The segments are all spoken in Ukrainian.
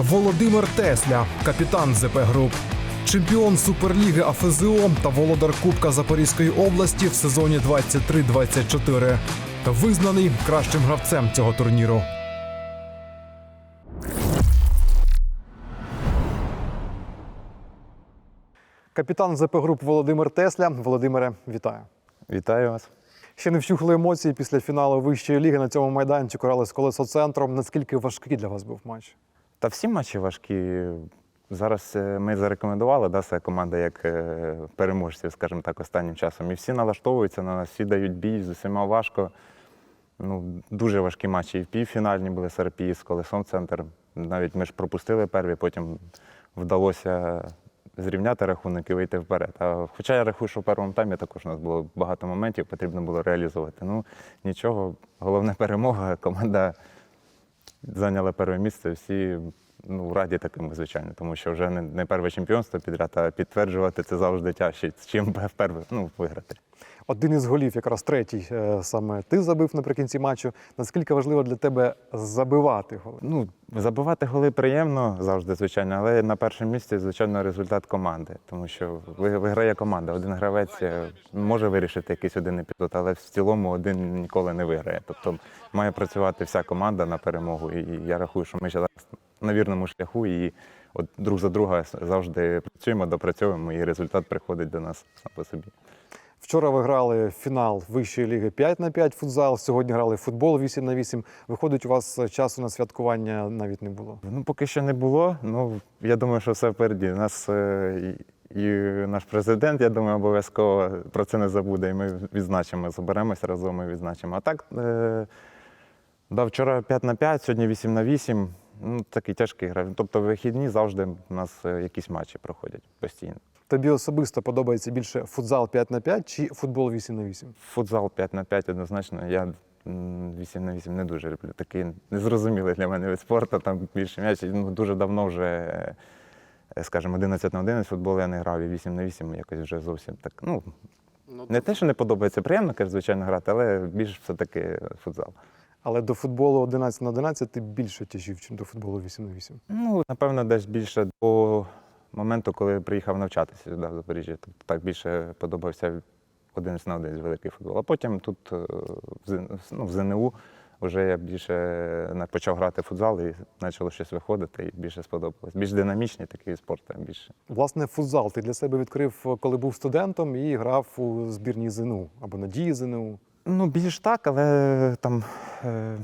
Володимир Тесля, капітан ЗП Груп, чемпіон Суперліги АФЗО та володар Кубка Запорізької області в сезоні 23-24. Визнаний кращим гравцем цього турніру. Капітан ЗП Груп Володимир Тесля. Володимире, вітаю. Вітаю вас. Ще не вщухли емоції після фіналу вищої ліги на цьому майданчику грали з колесоцентром. Наскільки важкий для вас був матч? Та всі матчі важкі. Зараз е, ми зарекомендували да, себе команда як е, переможців, скажімо так, останнім часом. І всі налаштовуються на нас, всі дають бій, з усіма важко. Ну, дуже важкі матчі. І в півфінальні були Серпії з колесом центр. Навіть ми ж пропустили перві, потім вдалося зрівняти рахунок і вийти вперед. А хоча я рахую, що в першому таймі також у нас було багато моментів, потрібно було реалізувати. Ну нічого, головне перемога. Команда зайняла перше місце. Всі ну, раді таким, звичайно, тому що вже не, не перше чемпіонство підряд, а підтверджувати це завжди тяжче, чим вперше ну, виграти. Один із голів, якраз третій, е, саме ти забив наприкінці матчу. Наскільки важливо для тебе забивати голи? Ну, забивати голи приємно завжди, звичайно, але на першому місці, звичайно, результат команди. Тому що виграє команда. Один гравець е, може вирішити якийсь один епізод, але в цілому один ніколи не виграє. Тобто має працювати вся команда на перемогу. І я рахую, що ми зараз на вірному шляху і от друг за друга завжди працюємо, допрацьовуємо, і результат приходить до нас сам по собі. Вчора ви грали фінал вищої ліги 5 на 5 футзал. Сьогодні грали футбол 8 на 8. Виходить, у вас е, часу на святкування навіть не було. Ну, поки що не було. Ну, я думаю, що все впереді. Нас е, і, наш президент, я думаю, обов'язково про це не забуде. І ми відзначимо, зберемося разом і відзначимо. А так, е, да, вчора 5 на 5, сьогодні 8 на 8. Ну, такий тяжкий гра. Тобто вихідні завжди у нас е, якісь матчі проходять постійно. Тобі особисто подобається більше футзал 5 на 5 чи футбол 8 на 8? Футзал 5 на 5 однозначно. Я 8 на 8 не дуже люблю. Такий незрозумілий для мене від спорту. Там більше м'яч. Ну, дуже давно вже, е, скажімо, 11 на 11 футбол я не грав, і 8 на 8 якось вже зовсім так. Ну, не те, що не подобається, приємно, каже, звичайно, грати, але більш все-таки футзал. Але до футболу 11 на 11 ти більше тяжів, ніж до футболу 8 на 8. Ну, напевно, десь більше до моменту, коли приїхав навчатися сюди в Запоріжжя. Тобто так більше подобався 11 на 11 великий футбол. А потім тут е, ну, в ЗНУ вже я більше почав грати в футзал і почало щось виходити, і більше сподобалось. Більш динамічний такий спорт, більше. Власне, футзал ти для себе відкрив, коли був студентом і грав у збірній ЗНУ або надії ЗНУ. Ну, більш так, але там е,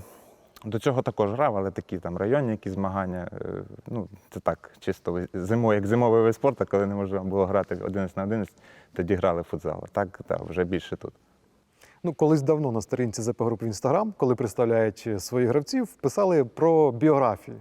до цього також грав, але такі там районні якісь змагання. Е, ну, це так, чисто зимою, як зимовий вид спорту, коли не можна було грати 11 на 11, тоді грали в футзал. Так, так, вже більше тут. Ну, колись давно на сторінці ЗП груп в Інстаграм, коли представляють своїх гравців, писали про біографії.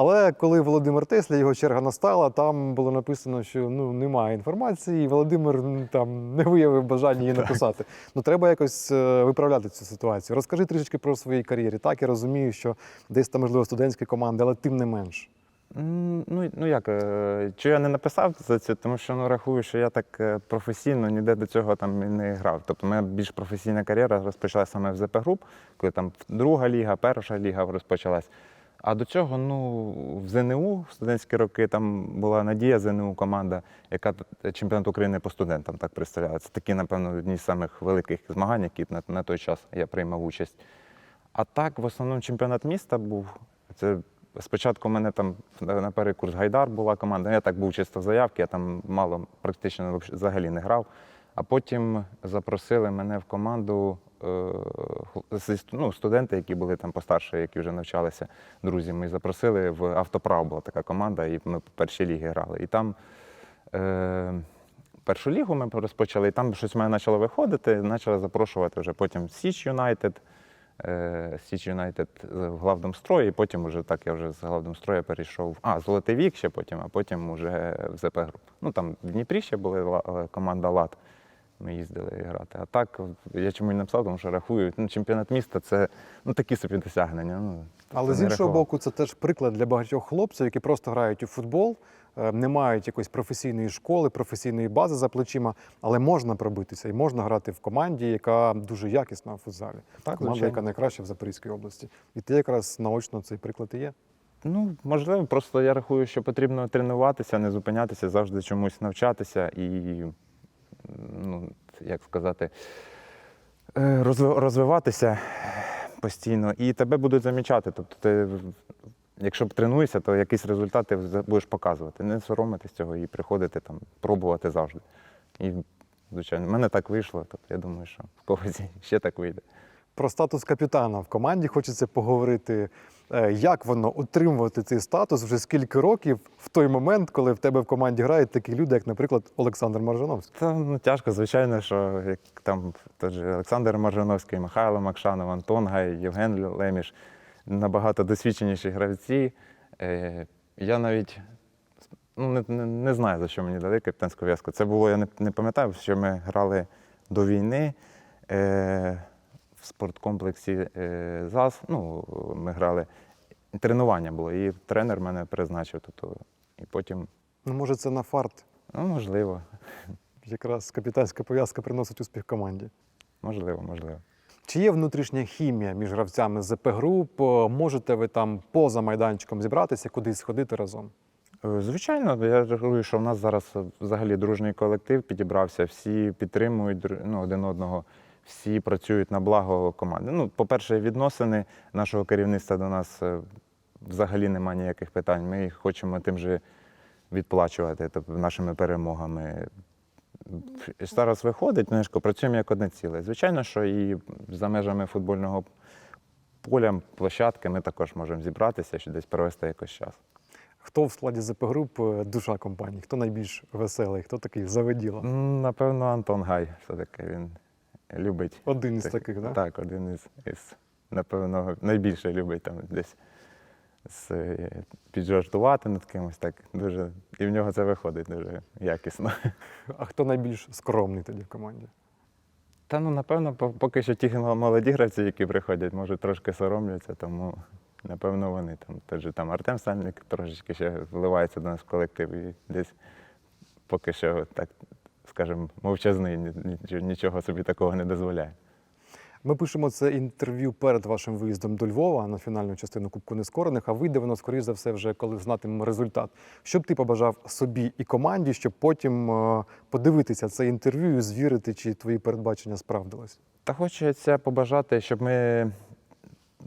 Але коли Володимир Тесля, його черга настала, там було написано, що ну немає інформації, і Володимир там не виявив бажання її написати. Ну треба якось е, виправляти цю ситуацію. Розкажи трішечки про свої кар'єрі. Так, я розумію, що десь там можливо студентські команди, але тим не менш. Ну, ну як, е, чи я не написав за це, тому що ну, рахую, що я так е, професійно ніде до цього там не грав. Тобто, моя більш професійна кар'єра розпочалася саме в ЗП груп, коли там друга ліга, перша ліга розпочалась. А до цього, ну, в ЗНУ в студентські роки там була Надія ЗНУ команда, яка чемпіонат України по студентам так представляла. Це такі, напевно, одні з самих великих змагань, які на, на той час я приймав участь. А так, в основному чемпіонат міста був. Це спочатку в мене там на на перший курс Гайдар була команда. Я так був чисто в заявці, я там мало практично взагалі не грав. А потім запросили мене в команду ну, студенти, які були там постарше, які вже навчалися друзі. Ми запросили в автоправ була така команда, і ми по першій лігі грали. І там е, першу лігу ми розпочали, і там щось в мене почало виходити, почали запрошувати вже потім Січ Юнайтед. е, Січ Юнайтед в главдомстрої, і потім уже так я вже з главдомстрою перейшов. А, Золотий вік ще потім, а потім вже в ЗП груп. Ну там в Дніпрі ще була е, команда Лад. Ми їздили грати. А так я чому й написав, тому що рахую, ну, чемпіонат міста це ну, такі собі досягнення. Ну, Але тобто з іншого рахував. боку, це теж приклад для багатьох хлопців, які просто грають у футбол, е, не мають якоїсь професійної школи, професійної бази за плечима, але можна пробитися і можна грати в команді, яка дуже якісна в футзалі. Так, команда, звичайно. яка найкраща в Запорізькій області. І ти якраз наочно цей приклад і є. Ну, можливо, просто я рахую, що потрібно тренуватися, не зупинятися, завжди чомусь навчатися і, ну, як сказати, е, розвиватися постійно. І тебе будуть замічати. Тобто, ти, якщо тренуєшся, то якісь результати ти будеш показувати. Не соромитись цього і приходити там, пробувати завжди. І, звичайно, в мене так вийшло, тобто я думаю, що в когось ще так вийде. Про статус капітана в команді хочеться поговорити. Е, Як воно утримувати цей статус вже скільки років в той момент, коли в тебе в команді грають такі люди, як, наприклад, Олександр Маржановський? Та ну тяжко, звичайно, що як там тож Олександр Маржановський, Михайло Макшанов, Антон Гай, Євген Леміш набагато досвідченіші гравці. Е, я навіть ну, не, не, не знаю, за що мені дали капітанську в'язку. Це було, я не, не пам'ятаю, що ми грали до війни е, в спорткомплексі е, ЗАЗ. Ну, ми грали. Тренування було, і тренер мене призначив. Тобто, і потім, Ну, може, це на фарт. ну, можливо, Якраз капітанська пов'язка приносить успіх команді. можливо, можливо. Чи є внутрішня хімія між гравцями ЗП груп? Можете ви там поза майданчиком зібратися, кудись сходити разом? Е, Звичайно, я рахую, що в нас зараз взагалі дружній колектив підібрався, всі підтримують ну, один одного, всі працюють на благо команди. Ну, по-перше, відносини нашого керівництва до нас е, взагалі немає ніяких питань. Ми їх хочемо тим же відплачувати тобто, нашими перемогами. Зараз виходить, ну, кажу, працюємо як одне ціле. Звичайно, що і за межами футбольного поля, площадки ми також можемо зібратися, щоб десь провести якось час. Хто в складі ЗП груп е, душа компанії? Хто найбільш веселий? Хто такий заведіла? Напевно, Антон Гай все-таки він любить. Один із так- таких, да? Так, один із, із напевно, найбільше любить там десь з, е, піджартувати над кимось. Так дуже. І в нього це виходить дуже якісно. А хто найбільш скромний тоді в команді? Та ну, напевно, поки що ті молоді гравці, які приходять, може трошки соромляться, тому напевно вони там. Тож там Артем Сальник трошечки ще вливається до нас в колектив і десь поки що так, скажімо, мовчазний, ні- ні- нічого собі такого не дозволяє. Ми пишемо це інтерв'ю перед вашим виїздом до Львова на фінальну частину Кубку Нескорених, а вийде воно, скоріш за все, вже коли знатимемо результат. Що б ти побажав собі і команді, щоб потім е, подивитися це інтерв'ю і звірити, чи твої передбачення справдились? Та хочеться побажати, щоб ми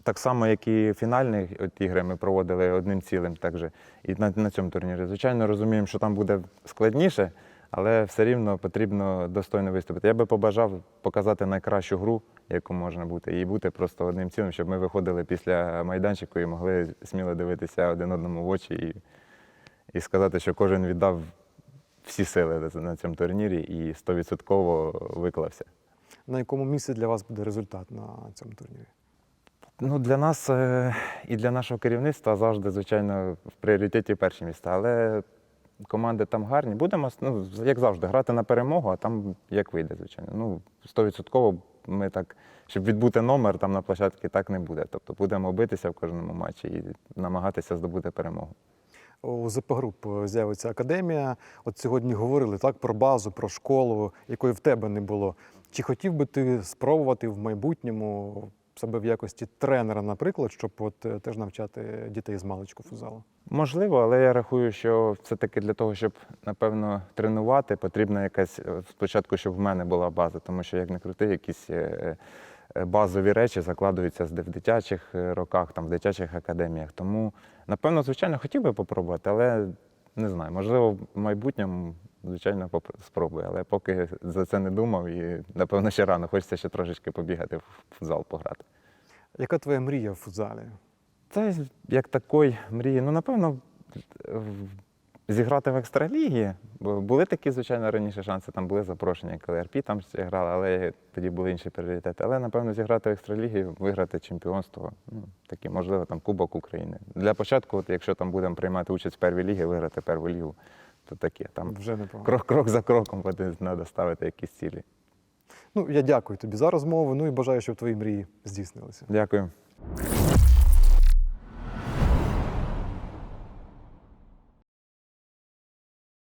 так само, як і фінальні от ігри, ми проводили одним цілим, так же і на, на цьому турнірі. Звичайно, розуміємо, що там буде складніше, але все рівно потрібно достойно виступити. Я би побажав показати найкращу гру, яку можна бути, і бути просто одним цілим, щоб ми виходили після майданчику і могли сміло дивитися один одному в очі і, і сказати, що кожен віддав всі сили на цьому турнірі і стовідсотково виклався. На якому місці для вас буде результат на цьому турнірі? Ну, для нас е, і для нашого керівництва завжди, звичайно, в пріоритеті перші міста. Але команди там гарні. Будемо, ну, як завжди, грати на перемогу, а там як вийде, звичайно. Ну, стовідсотково ми так, щоб відбути номер там на площадці, так не буде. Тобто будемо битися в кожному матчі і намагатися здобути перемогу. У ЗП груп е, з'явиться академія. От сьогодні говорили так про базу, про школу, якої в тебе не було. Чи хотів би ти спробувати в майбутньому себе в якості тренера, наприклад, щоб от е, теж навчати дітей з маличку футзалу? Можливо, але я рахую, що все-таки для того, щоб напевно тренувати, потрібна якась е, спочатку, щоб в мене була база, тому що як не крути, якісь е, базові речі закладуються в дитячих роках, там в дитячих академіях. Тому, напевно, звичайно, хотів би попробувати, але не знаю, можливо, в майбутньому. Звичайно, спробую, але поки за це не думав і напевно ще рано. Хочеться ще трошечки побігати в футзал пограти. Яка твоя мрія в футзалі? Та як такої мрії, ну напевно, зіграти в екстралігі. Були такі, звичайно, раніше шанси, там були запрошення, коли РП там грали, але тоді були інші пріоритети. Але, напевно, зіграти в екстралігі, виграти чемпіонство, ну, такі, можливо, там Кубок України. Для початку, от, якщо там будемо приймати участь в первій лігі, виграти перву лігу, то таке. Там Вже непогано. крок, крок за кроком треба ставити якісь цілі. Ну, я дякую тобі за розмову. Ну і бажаю, щоб твої мрії здійснилися. Дякую.